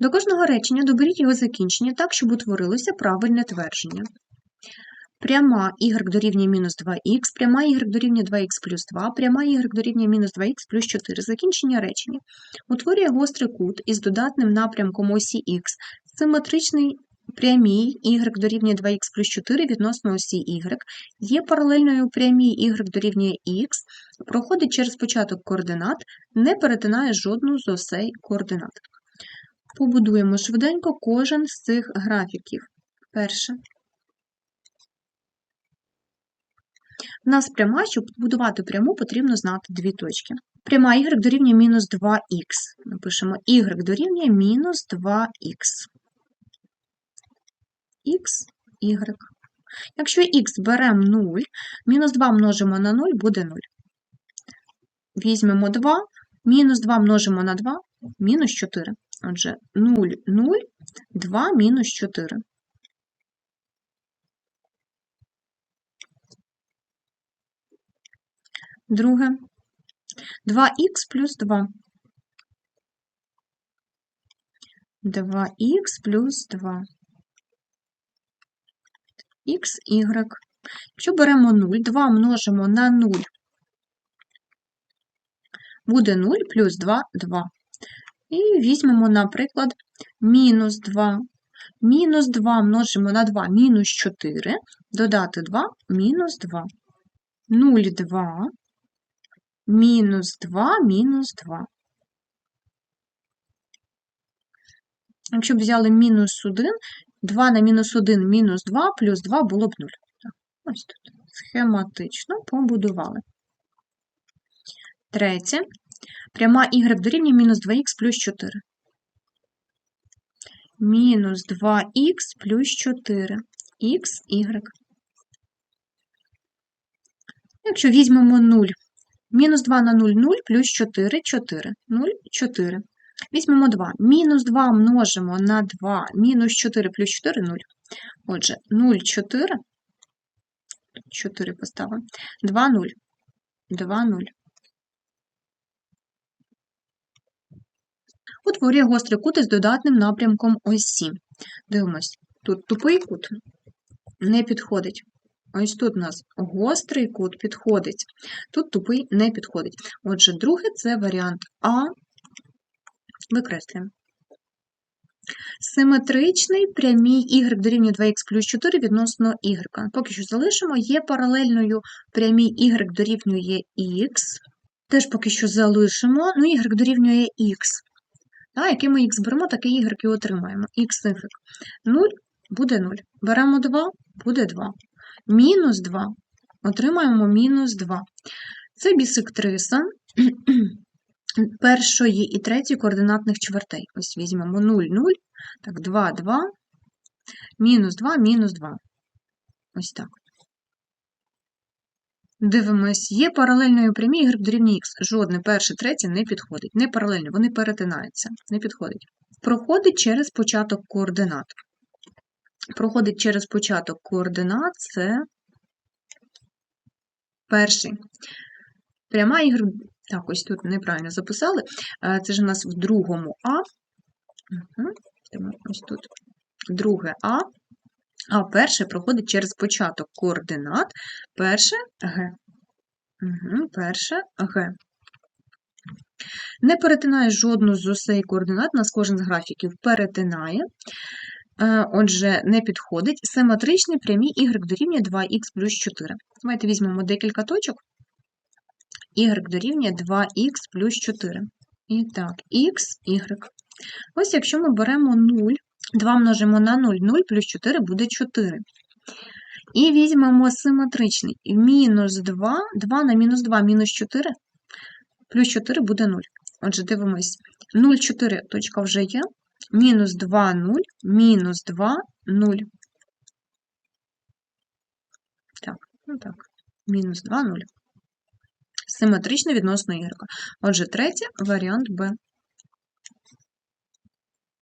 До кожного речення доберіть його закінчення так, щоб утворилося правильне твердження. Пряма y дорівнює мінус 2х, пряма y дорівнює 2х плюс 2, пряма y дорівнює мінус 2х плюс 4. Закінчення речення. Утворює гострий кут із додатним напрямком осі х, симетричний прямій y дорівнює 2х плюс 4 відносно осі y, є паралельною прямій y дорівнює х, проходить через початок координат, не перетинає жодну з осей координат. Побудуємо швиденько кожен з цих графіків. Перше. У нас пряма, щоб будувати пряму, потрібно знати дві точки. Пряма y дорівнює мінус 2х. Напишемо y дорівнює мінус 2х. х, y. Якщо х беремо 0, мінус 2 множимо на 0 буде 0. Візьмемо 2, мінус 2 множимо на 2, мінус 4. Отже, 0, 0, 2 мінус 4. Друге. 2х плюс 2. 2х плюс 2. х, y. Якщо беремо 0, 2 множимо на 0, буде 0 плюс 2 – 2. І візьмемо, наприклад, мінус 2. Мінус 2 множимо на 2 мінус 4, додати 2 мінус 2. 0, 2, мінус 2, мінус 2. Якщо б взяли мінус 1, 2 на мінус 1 мінус 2 плюс 2 було б 0. Ось тут. Схематично побудували. Третє. Пряма y дорівнює мінус 2х плюс 4. Мінус 2х плюс 4. х, y. Якщо візьмемо 0, мінус 2 на 0 – 0, плюс 4 – 4. 0 – 4. Візьмемо 2. Мінус 2 множимо на 2, мінус 4 плюс 4 – 0. Отже, 0, 4, 4 поставимо, 2, 0, 2, 0. Утворює гострий кут із додатним напрямком осі. Дивимось, тут тупий кут не підходить. Ось тут у нас гострий кут підходить. Тут тупий не підходить. Отже, другий це варіант А. Викреслюємо. Симетричний прямій y дорівнює 2х плюс 4 відносно y. Поки що залишимо, є паралельною прямій y дорівнює x. Теж поки що залишимо, ну, y дорівнює x. А, який ми х беремо, такий y отримаємо. Х y. 0 буде 0. Беремо 2, буде 2. Мінус 2. Отримаємо мінус 2. Це бісектриса першої і третьої координатних чвертей. Ось візьмемо 0, 0, так, 2, 2, мінус 2, мінус 2. Ось так. Дивимось, є паралельною прямі y дорівнює х. Жодне перше, третє не підходить. Не паралельно, вони перетинаються. Не підходить. Проходить через початок координат. Проходить через початок координат це перший. Пряма y. Так, ось тут неправильно записали. Це ж у нас в другому А. Угу. Ось тут друге А. А перше проходить через початок координат. Перше Г. Угу, Перше Г. Не перетинає жодну з осей координат, нас кожен з графіків перетинає. Отже, не підходить. Симетричний прямі y дорівнює 2х плюс 4. Давайте візьмемо декілька точок. y дорівнює 2х плюс 4. І так, х, y. Ось якщо ми беремо 0, 2 множимо на 0, 0 плюс 4 буде 4. І візьмемо симетричний. Мінус 2, 2 на мінус 2, мінус 4, плюс 4 буде 0. Отже, дивимось, 0, 4 точка вже є. Мінус 2, 0, мінус 2, 0. Так, ну так, мінус 2, 0. Симетрично відносно y. Отже, третє варіант Б.